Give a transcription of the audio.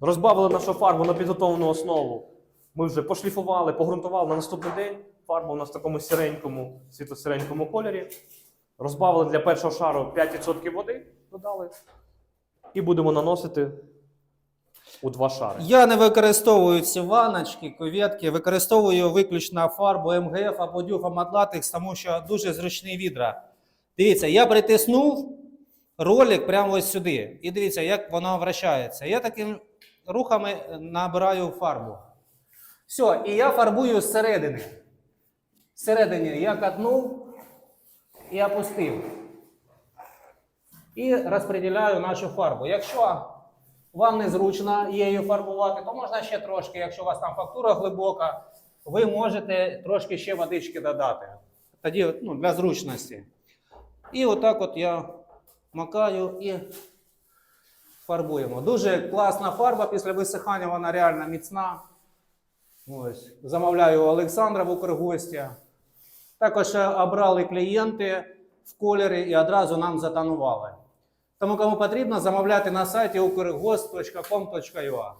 Розбавили нашу фарбу на підготовлену основу. Ми вже пошліфували, погрунтували на наступний день. Фарба у нас в такому сіренькому, світло-сіренькому кольорі. Розбавили для першого шару 5% води, додали. І будемо наносити у два шари. Я не використовую ці ваночки, кувєтки, використовую виключно фарбу МГФ або дюфа Матлатекс, тому що дуже зручні відра. Дивіться, я притиснув ролик прямо ось сюди. І дивіться, як воно вращається. Я такими рухами набираю фарбу. Все, і я фарбую зсередини. Зсередині я катнув і опустив. І розподіляю нашу фарбу. Якщо вам незручно її фарбувати, то можна ще трошки, якщо у вас там фактура глибока, ви можете трошки ще водички додати. Тоді ну, для зручності. І отак от я макаю і фарбуємо. Дуже класна фарба після висихання, вона реально міцна. Ось. Замовляю у Олександра в Укргостя. Також е, обрали клієнти в кольорі і одразу нам затонували. Тому кому потрібно замовляти на сайті ukrgost.com.ua.